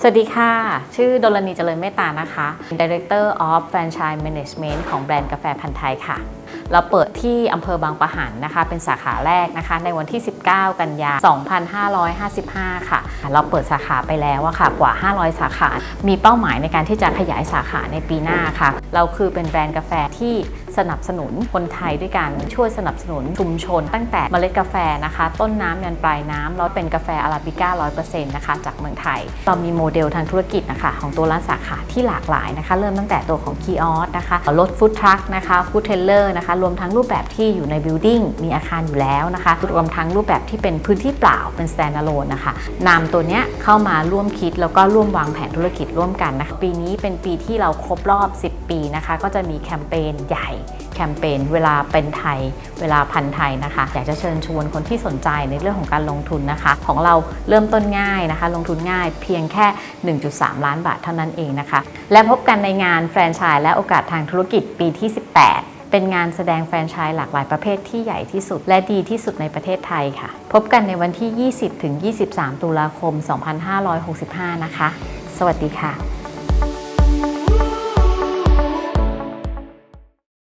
สวัสดีค่ะ ชื่อดลนีเจริญเมตตานะคะ Director of Franchise Management ของแบรนด์กาแฟพันธ์ไทยค่ะ เราเปิดที่อำเภอบางปะหันนะคะ เป็นสาขาแรกนะคะ ในวันที่ 19 กันยา 2555 ค่ะ เราเปิดสาขาไปแล้วอะค่ะ กว่า 500 สาขา มีเป้าหมายในการที่จะขยายสาขาในปีหน้าค่ะ เราคือเป็นแบรนด์กาแฟที่ สนับสนุนคนไทยด้วยการช่วยสนับสนุนชุมชน ตั้งแต่เมล็ดกาแฟนะคะ ต้นน้ำยันปลายน้ำแล้วเป็นกาแฟอาราบิก้า100%นะคะจากเมืองไทย เรามีโมเดลทางธุรกิจนะคะของตัวร้านสาขาที่หลากหลายนะคะ เริ่มตั้งแต่ตัวของคีออสนะคะรถฟู้ดทรัคนะคะฟู้ดเทเลอร์นะคะรวมทั้งรูปแบบที่อยู่ในบิลดิ้งมีอาคารอยู่แล้วนะคะรวมทั้งรูปแบบที่เป็นพื้นที่เปล่าเป็น standalone นะคะนำตัวเนี้ยเข้ามาร่วมคิดแล้วก็ร่วมวางแผนธุรกิจร่วมกันนะคะปีนี้เป็นปีที่เราครบรอบ 10 ปีนะคะ ก็จะมีแคมเปญใหญ่แคมเปญเวลาเป็นไทย เวลาพันไทยนะคะ อยากจะเชิญชวนคนที่สนใจในเรื่องของการลงทุนนะคะ ของเราเริ่มต้นง่ายนะคะ ลงทุนง่ายเพียงแค่ 1.3 ล้านบาทเท่านั้นเองนะคะ และพบกันในงานแฟรนไชส์และโอกาสทางธุรกิจปีที่ 18เป็นงานแสดงแฟรนไชส์หลากหลายประเภทที่ใหญ่ที่สุด และดีที่สุดในประเทศไทยค่ะ พบกันในวันที่ 20-23 ตุลาคม 2565 นะคะ สวัสดีค่ะ